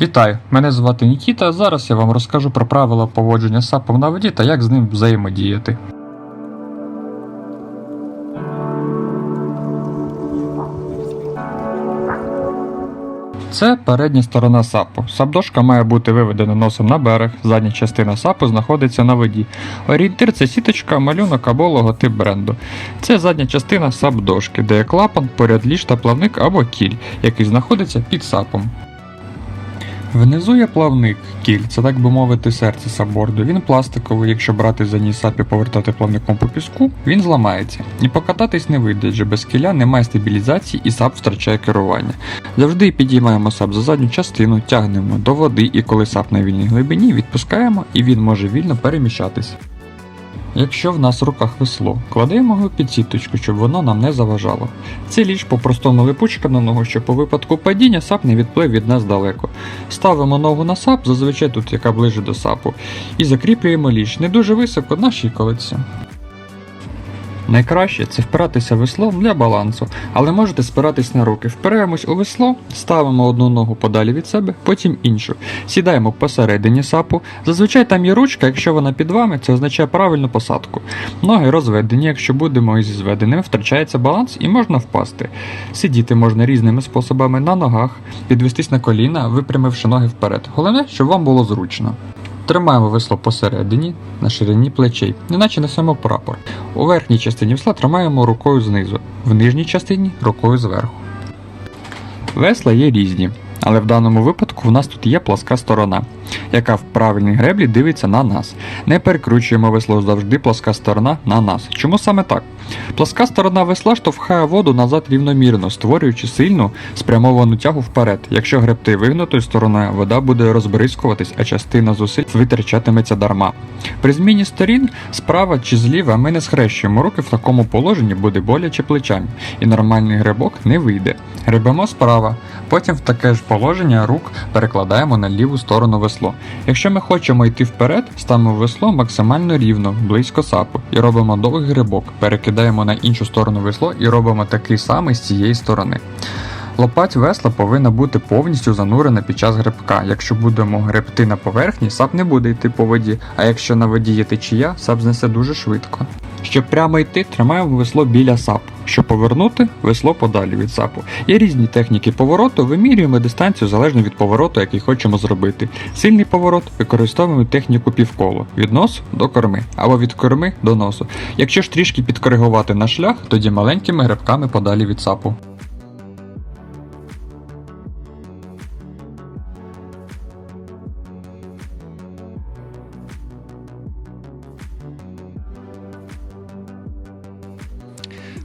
Вітаю, мене звати Нікіта. Зараз я вам розкажу про правила поводження з сапом на воді та як з ним взаємодіяти. Це передня сторона сапу. Сапдошка має бути виведена носом на берег, задня частина сапу знаходиться на воді. Орієнтир це сіточка, малюнок або логотип бренду. Це задня частина сапдошки, де є клапан, поряд ліж та плавник або кіль, який знаходиться під сапом. Внизу є плавник, кіль, це так би мовити, серце саборду. Він пластиковий, якщо брати за ній сап і повертати плавником по піску, він зламається. І покататись не вийде, адже без кіля немає стабілізації і сап втрачає керування. Завжди підіймаємо сап за задню частину, тягнемо до води, і коли сап на вільній глибині, відпускаємо і він може вільно переміщатись. Якщо в нас в руках весло, кладемо його під сіточку, щоб воно нам не заважало. Це ліж по-простому липучка на ногу, щоб по випадку падіння сап не відплив від нас далеко. Ставимо ногу на сап, зазвичай тут яка ближе до сапу, і закріплюємо ліж не дуже високо на щиколиці. Найкраще це впиратися веслом для балансу, але можете спиратись на руки. Впираємось у весло, ставимо одну ногу подалі від себе, потім іншу. Сідаємо посередині сапу. Зазвичай там є ручка, якщо вона під вами, це означає правильну посадку. Ноги розведені, якщо будемо зі зведеними, втрачається баланс і можна впасти. Сидіти можна різними способами на ногах, підвестись на коліна, випрямивши ноги вперед. Головне, щоб вам було зручно. Тримаємо весло посередині, на ширині плечей, неначе несемо прапор. У верхній частині весла тримаємо рукою знизу, в нижній частині рукою зверху. Весла є різні, але в даному випадку в нас тут є пласка сторона, яка в правильній греблі дивиться на нас. Не перекручуємо весло завжди пласка сторона на нас. Чому саме так? Пласка сторона весла штовхає воду назад рівномірно, створюючи сильну спрямовану тягу вперед. Якщо гребти вигнутою стороною, вода буде розбризкуватись, а частина зусиль витрачатиметься дарма. При зміні сторін справа чи зліва ми не схрещуємо руки в такому положенні буде боляче плечами, і нормальний грибок не вийде. Гребемо справа, потім в таке ж положення рук перекладаємо на ліву сторону весло. Якщо ми хочемо йти вперед, ставимо весло максимально рівно, близько сапу, і робимо довгий грибок, перекидаємо на іншу сторону весло і робимо такий самий з цієї сторони. Лопать весла повинна бути повністю занурена під час грибка. Якщо будемо гребти на поверхні, сап не буде йти по воді, а якщо на воді є течія, сап знесе дуже швидко. Щоб прямо йти, тримаємо весло біля сапу. Щоб повернути, весло подалі від сапу. Є різні техніки повороту, вимірюємо дистанцію залежно від повороту, який хочемо зробити. Сильний поворот використовуємо техніку півколо від носу до корми або від корми до носу. Якщо ж трішки підкоригувати наш шлях, тоді маленькими грибками подалі від сапу.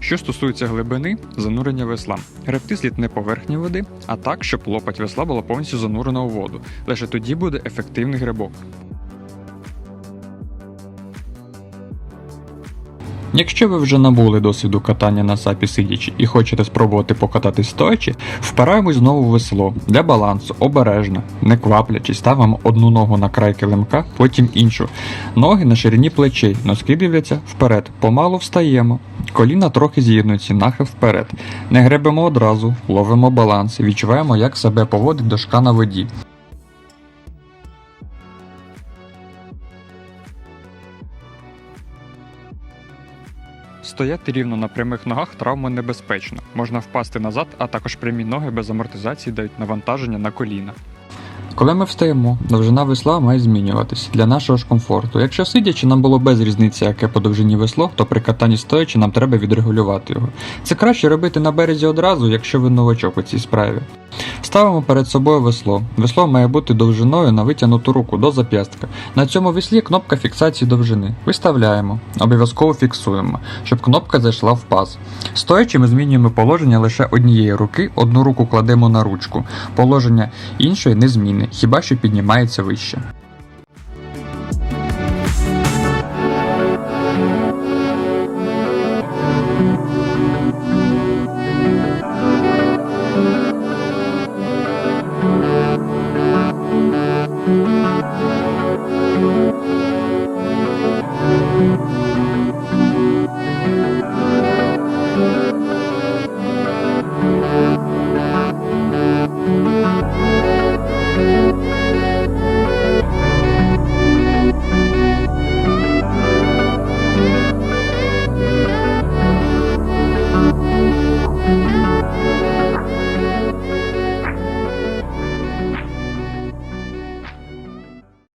Що стосується глибини, занурення весла. Гребти слід не поверхні води, а так, щоб лопать весла була повністю занурена у воду. Лише тоді буде ефективний грибок. Якщо ви вже набули досвіду катання на сапі сидячи і хочете спробувати покататись стоячи, впираємось знову в весло для балансу, обережно, не кваплячись, ставимо одну ногу на край килимка, потім іншу. Ноги на ширині плечей, носки дивляться вперед, помалу встаємо. Коліна трохи з'єднуються, нахил вперед. Не гребемо одразу, ловимо баланс, відчуваємо, як себе поводить дошка на воді. Стояти рівно на прямих ногах травму небезпечно. Можна впасти назад, а також прямі ноги без амортизації дають навантаження на коліна. Коли ми встаємо, довжина весла має змінюватись для нашого ж комфорту. Якщо сидячи, нам було без різниці, яке по довжині весло, то при катанні стоячи нам треба відрегулювати його. Це краще робити на березі одразу, якщо ви новачок у цій справі. Ставимо перед собою весло. Весло має бути довжиною на витягнуту руку до зап'ястка. На цьому веслі кнопка фіксації довжини. Виставляємо, обов'язково фіксуємо, щоб кнопка зайшла в паз. Стоячи, ми змінюємо положення лише однієї руки, одну руку кладемо на ручку. Положення іншої не змінне, хіба що піднімається вище.